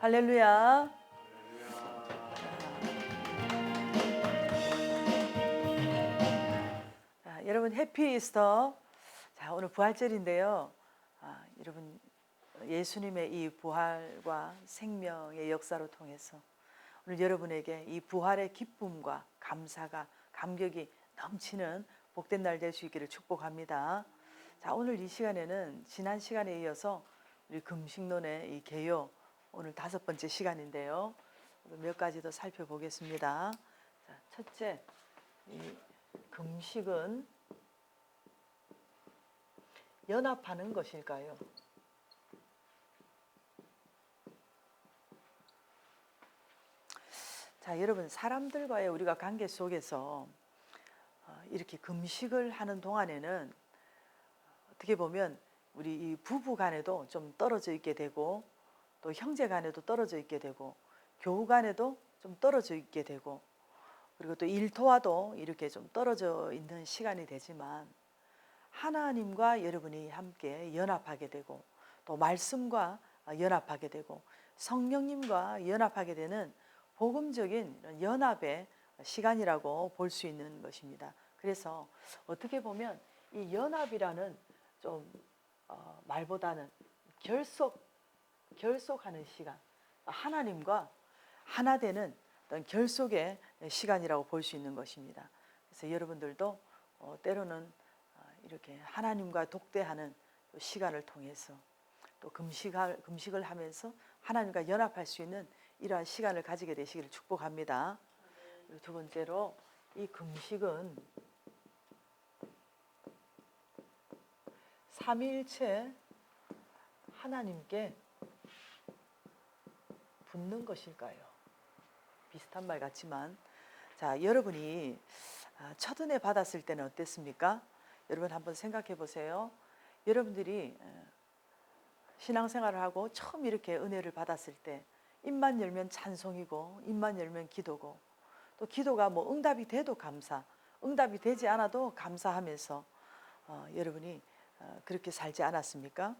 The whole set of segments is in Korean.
할렐루야. 자, 여러분 해피 이스터. 자, 오늘 부활절인데요. 아, 여러분 예수님의 이 부활과 생명의 역사로 통해서 오늘 여러분에게 이 부활의 기쁨과 감사가 감격이 넘치는 복된 날 될 수 있기를 축복합니다. 자, 오늘 이 시간에는 지난 시간에 이어서 우리 금식론의 이 개요 오늘 다섯 번째 시간인데요. 몇 가지 더 살펴보겠습니다. 자, 첫째, 이 금식은 연합하는 것일까요? 자, 여러분 사람들과의 우리가 관계 속에서 어, 이렇게 금식을 하는 동안에는 어떻게 보면 우리 이 부부 간에도 좀 떨어져 있게 되고 또 형제 간에도 떨어져 있게 되고 교우 간에도 좀 떨어져 있게 되고 그리고 또 일터와도 이렇게 좀 떨어져 있는 시간이 되지만 하나님과 여러분이 함께 연합하게 되고 또 말씀과 연합하게 되고 성령님과 연합하게 되는 복음적인 연합의 시간이라고 볼 수 있는 것입니다. 그래서 어떻게 보면 이 연합이라는 좀 어, 말보다는 결속 결속하는 시간 하나님과 하나 되는 어떤 결속의 시간이라고 볼 수 있는 것입니다. 그래서 여러분들도 어, 때로는 어, 이렇게 하나님과 독대하는 시간을 통해서 또 금식할, 금식을 하면서 하나님과 연합할 수 있는 이러한 시간을 가지게 되시기를 축복합니다. 두 번째로 이 금식은 삼위일체 하나님께 붙는 것일까요? 비슷한 말 같지만 자 여러분이 아, 첫 은혜 받았을 때는 어땠습니까? 여러분 한번 생각해 보세요. 여러분들이 에, 신앙생활을 하고 처음 이렇게 은혜를 받았을 때 입만 열면 찬송이고 입만 열면 기도고 또 기도가 뭐 응답이 돼도 감사, 응답이 되지 않아도 감사하면서 어, 여러분이 어, 그렇게 살지 않았습니까?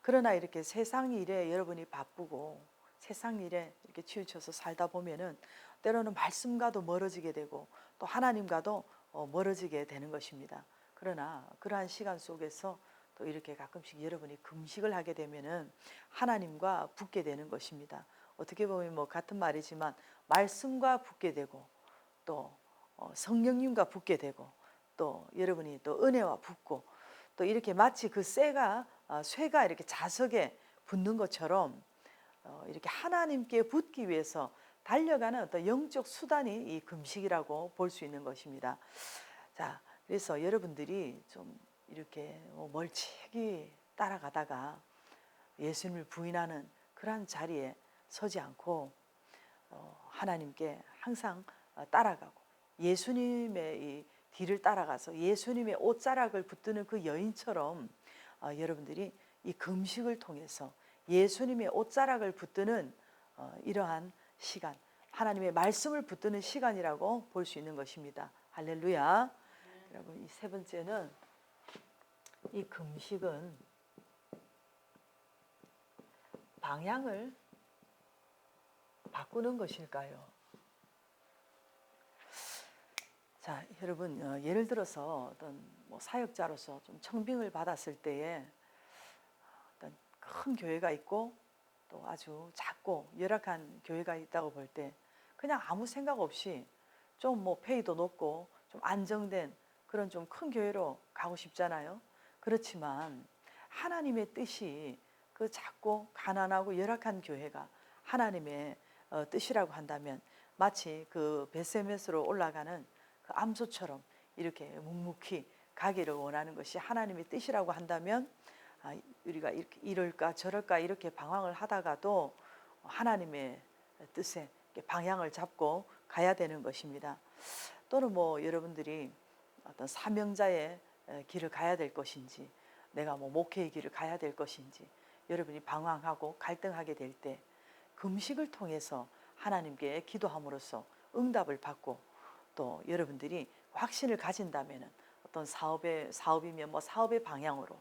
그러나 이렇게 세상 일에 여러분이 바쁘고 세상 일에 이렇게 치우쳐서 살다 보면은 때로는 말씀과도 멀어지게 되고 또 하나님과도 어, 멀어지게 되는 것입니다. 그러나 그러한 시간 속에서 또 이렇게 가끔씩 여러분이 금식을 하게 되면은 하나님과 붙게 되는 것입니다. 어떻게 보면 뭐 같은 말이지만 말씀과 붙게 되고 또 어, 성령님과 붙게 되고 또 여러분이 또 은혜와 붙고 또 이렇게 마치 그 쇠가 어, 쇠가 이렇게 자석에 붙는 것처럼 어, 이렇게 하나님께 붙기 위해서 달려가는 어떤 영적 수단이 이 금식이라고 볼 수 있는 것입니다. 자, 그래서 여러분들이 좀 이렇게 뭐 멀찍이 따라가다가 예수님을 부인하는 그러한 자리에 서지 않고 어, 하나님께 항상 어, 따라가고 예수님의 이 뒤를 따라가서 예수님의 옷자락을 붙드는 그 여인처럼 어, 여러분들이 이 금식을 통해서 예수님의 옷자락을 붙드는 어, 이러한 시간, 하나님의 말씀을 붙드는 시간이라고 볼 수 있는 것입니다. 할렐루야. 여러분 이 세 번째는 이 금식은 방향을 바꾸는 것일까요? 자, 여러분 어, 예를 들어서 어떤 뭐 사역자로서 좀 청빙을 받았을 때에 큰 교회가 있고 또 아주 작고 열악한 교회가 있다고 볼 때 그냥 아무 생각 없이 좀 뭐 페이도 높고 좀 안정된 그런 좀 큰 교회로 가고 싶잖아요. 그렇지만 하나님의 뜻이 그 작고 가난하고 열악한 교회가 하나님의 어, 뜻이라고 한다면 마치 그 베세메스로 올라가는 그 암소처럼 이렇게 묵묵히 가기를 원하는 것이 하나님의 뜻이라고 한다면 아, 우리가 이렇게 이럴까 저럴까 이렇게 방황을 하다가도 하나님의 뜻에 방향을 잡고 가야 되는 것입니다. 또는 뭐 여러분들이 어떤 사명자의 에, 길을 가야 될 것인지 내가 뭐 목회의 길을 가야 될 것인지 여러분이 방황하고 갈등하게 될 때 금식을 통해서 하나님께 기도함으로써 응답을 받고 또 여러분들이 확신을 가진다면은 어떤 사업의 사업이면 뭐 사업의 방향으로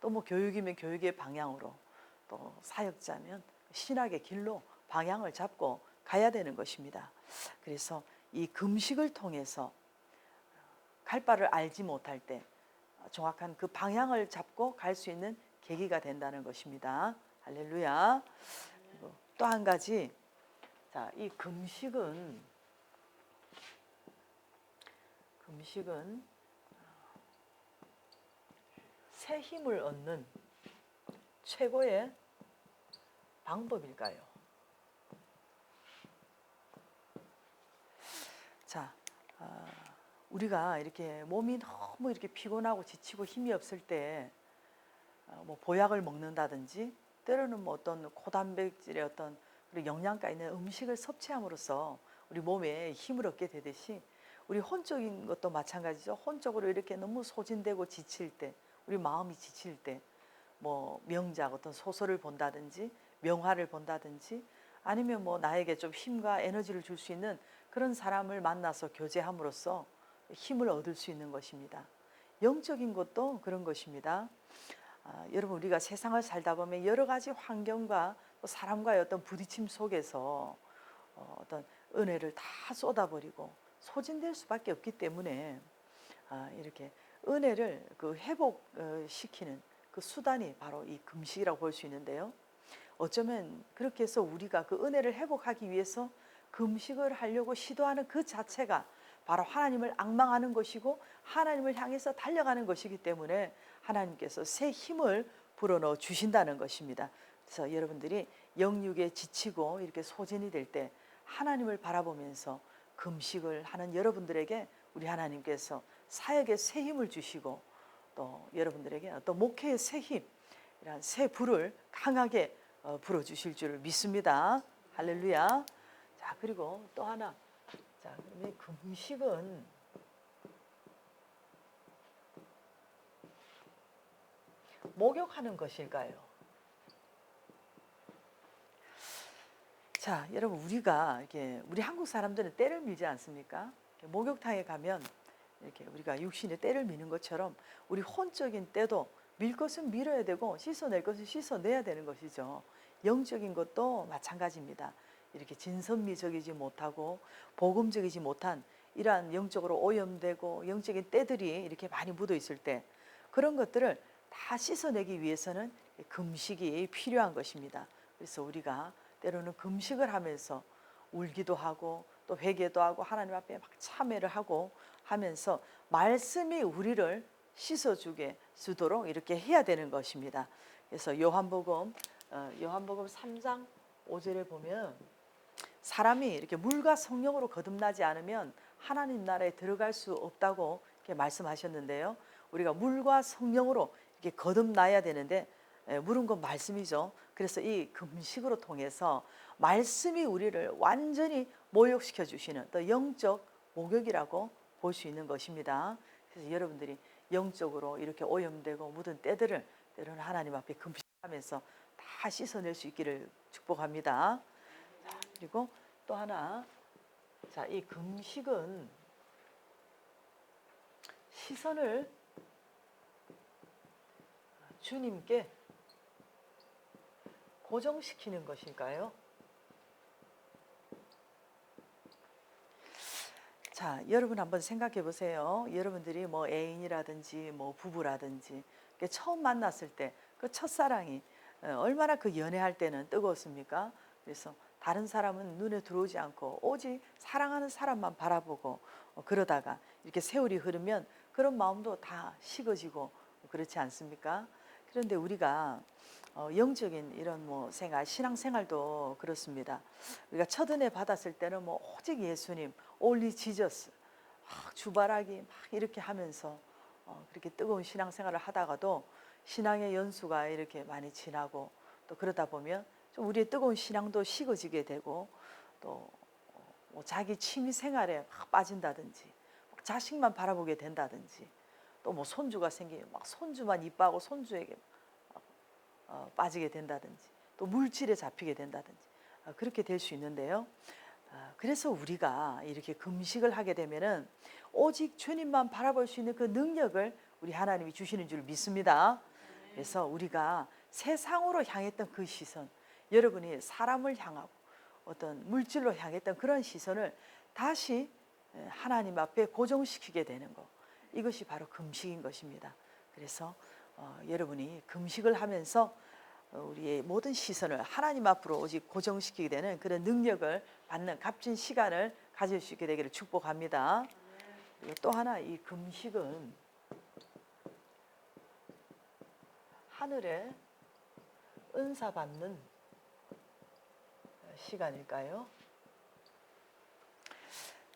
또 뭐 교육이면 교육의 방향으로 또 사역자면 신학의 길로 방향을 잡고 가야 되는 것입니다. 그래서 이 금식을 통해서 갈 바를 알지 못할 때 정확한 그 방향을 잡고 갈 수 있는 계기가 된다는 것입니다. 할렐루야. 또 한 가지, 자, 이 금식은 금식은 새 힘을 얻는 최고의 방법일까요? 자, 아, 우리가 이렇게 몸이 너무 이렇게 피곤하고 지치고 힘이 없을 때, 어, 뭐 보약을 먹는다든지, 때로는 뭐 어떤 고단백질의 어떤 그리고 영양가 있는 음식을 섭취함으로써 우리 몸에 힘을 얻게 되듯이 우리 혼적인 것도 마찬가지죠. 혼적으로 이렇게 너무 소진되고 지칠 때, 우리 마음이 지칠 때, 뭐 명작 어떤 소설을 본다든지 명화를 본다든지 아니면 뭐 나에게 좀 힘과 에너지를 줄 수 있는 그런 사람을 만나서 교제함으로써 힘을 얻을 수 있는 것입니다. 영적인 것도 그런 것입니다. 아, 여러분 우리가 세상을 살다 보면 여러 가지 환경과 또 사람과의 어떤 부딪힘 속에서 어, 어떤 은혜를 다 쏟아버리고 소진될 수밖에 없기 때문에 아, 이렇게 은혜를 그 회복시키는 그 수단이 바로 이 금식이라고 볼 수 있는데요. 어쩌면 그렇게 해서 우리가 그 은혜를 회복하기 위해서 금식을 하려고 시도하는 그 자체가 바로 하나님을 악망하는 것이고 하나님을 향해서 달려가는 것이기 때문에 하나님께서 새 힘을 불어넣어 주신다는 것입니다. 그래서 여러분들이 영육에 지치고 이렇게 소진이 될 때 하나님을 바라보면서 금식을 하는 여러분들에게 우리 하나님께서 사역의 새 힘을 주시고 또 여러분들에게 어떤 목회의 새 힘, 이런 새 불을 강하게 어, 불어 주실 줄 믿습니다. 할렐루야. 자 그리고 또 하나, 자 그러면 금식은 목욕하는 것일까요? 자, 여러분 우리가 이렇게 우리 한국 사람들은 때를 밀지 않습니까? 목욕탕에 가면 이렇게 우리가 육신의 때를 미는 것처럼 우리 혼적인 때도 밀 것은 밀어야 되고 씻어낼 것은 씻어내야 되는 것이죠. 영적인 것도 마찬가지입니다. 이렇게 진선미적이지 못하고 복음적이지 못한 이러한 영적으로 오염되고 영적인 때들이 이렇게 많이 묻어 있을 때 그런 것들을 다 씻어내기 위해서는 금식이 필요한 것입니다. 그래서 우리가 때로는 금식을 하면서 울기도 하고 또 회개도 하고 하나님 앞에 막 참회를 하고 하면서 말씀이 우리를 씻어주게 주도록 이렇게 해야 되는 것입니다. 그래서 요한복음 어, 요한복음 3장 5절에 보면 사람이 이렇게 물과 성령으로 거듭나지 않으면 하나님 나라에 들어갈 수 없다고 이렇게 말씀하셨는데요. 우리가 물과 성령으로 이렇게 거듭나야 되는데 예, 물은 건 말씀이죠. 그래서 이 금식으로 통해서 말씀이 우리를 완전히 모욕시켜 주시는 또 영적 목욕이라고 볼 수 있는 것입니다. 그래서 여러분들이 영적으로 이렇게 오염되고 묻은 때들을 때로는 하나님 앞에 금식하면서 다 씻어낼 수 있기를 축복합니다. 자, 그리고 또 하나, 자, 이 금식은 시선을 주님께 고정시키는 것일까요? 자, 여러분 한번 생각해 보세요. 여러분들이 뭐 애인이라든지 뭐 부부라든지 처음 만났을 때 그 첫사랑이 어, 얼마나 그 연애할 때는 뜨거웠습니까? 그래서 다른 사람은 눈에 들어오지 않고 오직 사랑하는 사람만 바라보고 어, 그러다가 이렇게 세월이 흐르면 그런 마음도 다 식어지고 그렇지 않습니까? 그런데 우리가 어, 영적인 이런 뭐 생활, 신앙 생활도 그렇습니다. 우리가 첫 은혜 받았을 때는 뭐 오직 예수님, 올리 지저스, 막 주바라기 막 이렇게 하면서 어, 그렇게 뜨거운 신앙 생활을 하다가도 신앙의 연수가 이렇게 많이 지나고 또 그러다 보면 좀 우리의 뜨거운 신앙도 식어지게 되고 또 뭐 자기 취미 생활에 막 빠진다든지 막 자식만 바라보게 된다든지 또 뭐 손주가 생기면 막 손주만 이뻐하고 손주에게 막, 어, 빠지게 된다든지 또 물질에 잡히게 된다든지 어, 그렇게 될 수 있는데요. 아, 그래서 우리가 이렇게 금식을 하게 되면은 오직 주님만 바라볼 수 있는 그 능력을 우리 하나님이 주시는 줄 믿습니다. 그래서 우리가 세상으로 향했던 그 시선, 여러분이 사람을 향하고 어떤 물질로 향했던 그런 시선을 다시 에, 하나님 앞에 고정시키게 되는 것 이것이 바로 금식인 것입니다. 그래서 어, 여러분이 금식을 하면서 어, 우리의 모든 시선을 하나님 앞으로 오직 고정시키게 되는 그런 능력을 받는 값진 시간을 가질 수 있게 되기를 축복합니다. 또 하나 이 금식은 하늘에 은사 받는 시간일까요?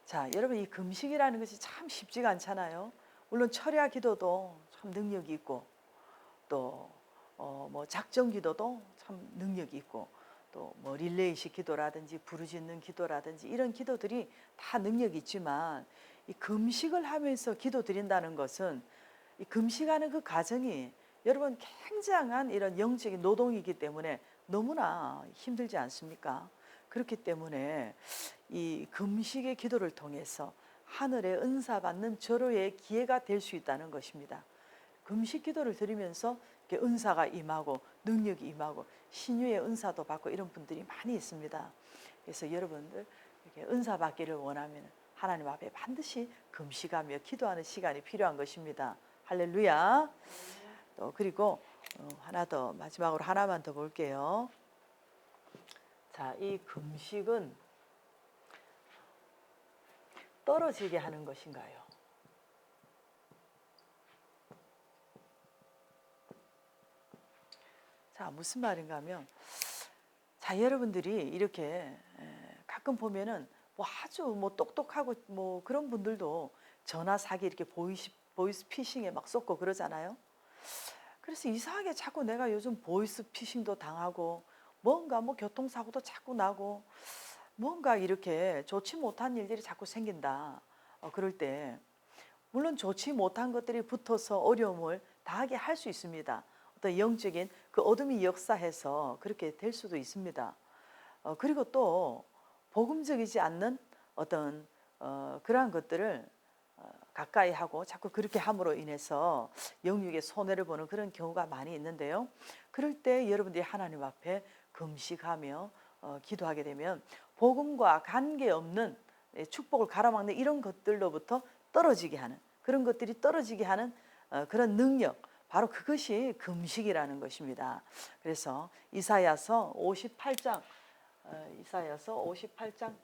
자, 여러분 이 금식이라는 것이 참 쉽지가 않잖아요. 물론 철야 기도도 참 능력이 있고 또 어, 뭐 작정 기도도 참 능력이 있고 또 뭐 릴레이식 기도라든지 부르짖는 기도라든지 이런 기도들이 다 능력이 있지만 이 금식을 하면서 기도 드린다는 것은 이 금식하는 그 과정이 여러분 굉장한 이런 영적인 노동이기 때문에 너무나 힘들지 않습니까? 그렇기 때문에 이 금식의 기도를 통해서 하늘의 은사 받는 절호의 기회가 될 수 있다는 것입니다. 금식 기도를 드리면서 은사가 임하고 능력이 임하고 신유의 은사도 받고 이런 분들이 많이 있습니다. 그래서 여러분들 이렇게 은사 받기를 원하면 하나님 앞에 반드시 금식하며 기도하는 시간이 필요한 것입니다. 할렐루야. 또 그리고 어, 하나 더 마지막으로 하나만 더 볼게요. 자, 이 금식은 떨어지게 하는 것인가요? 자, 무슨 말인가 하면 자, 여러분들이 이렇게 에, 가끔 보면은 뭐 아주 뭐 똑똑하고 뭐 그런 분들도 전화 사기 이렇게 보이시, 보이스 피싱에 막 쏟고 그러잖아요. 그래서 이상하게 자꾸 내가 요즘 보이스 피싱도 당하고 뭔가 뭐 교통사고도 자꾸 나고 뭔가 이렇게 좋지 못한 일들이 자꾸 생긴다. 어, 그럴 때 물론 좋지 못한 것들이 붙어서 어려움을 다하게 할 수 있습니다. 어떤 영적인 그 어둠이 역사해서 그렇게 될 수도 있습니다. 어, 그리고 또 복음적이지 않는 어떤 어, 그러한 것들을 어, 가까이 하고 자꾸 그렇게 함으로 인해서 영육의 손해를 보는 그런 경우가 많이 있는데요. 그럴 때 여러분들이 하나님 앞에 금식하며 어, 기도하게 되면 복음과 관계없는 예, 축복을 가로막는 이런 것들로부터 떨어지게 하는 그런 것들이 떨어지게 하는 어, 그런 능력 바로 그것이 금식이라는 것입니다. 그래서 이사야서 58장 어, 이사야서 58장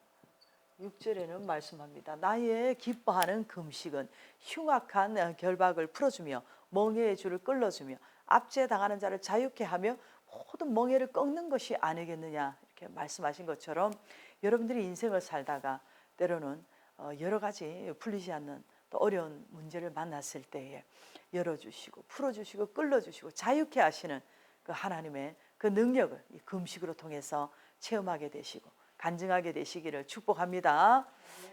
6절에는 말씀합니다. 나의 기뻐하는 금식은 흉악한 어, 결박을 풀어주며 멍해의 줄을 끌어주며 압제 당하는 자를 자유케 하며 모든 멍해를 꺾는 것이 아니겠느냐 이렇게 말씀하신 것처럼 여러분들이 인생을 살다가 때로는 어, 여러 가지 풀리지 않는 또 어려운 문제를 만났을 때에 열어주시고 풀어주시고 끌어주시고 자유케 하시는 그 하나님의 그 능력을 이 금식으로 통해서 체험하게 되시고 간증하게 되시기를 축복합니다.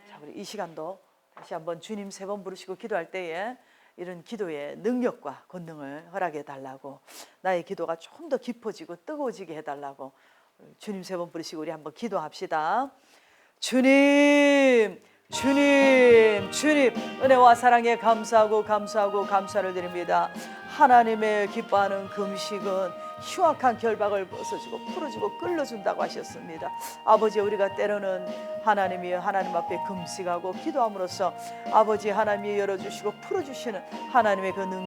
자, 우리 이 시간도 다시 한번 주님 세 번 부르시고 기도할 때에 이런 기도의 능력과 권능을 허락해 달라고 나의 기도가 좀 더 깊어지고 뜨거워지게 해 달라고 주님 세 번 부르시고 우리 한번 기도합시다. 주님, 주님, 주님, 은혜와 사랑에 감사하고 감사하고 감사를 드립니다. 하나님의 기뻐하는 금식은 흉악한 결박을 벗어주고 풀어주고 끌어준다고 하셨습니다. 아버지 우리가 때로는 하나님이 하나님 앞에 금식하고 기도함으로써 아버지 하나님이 열어주시고 풀어주시는 하나님의 그 능.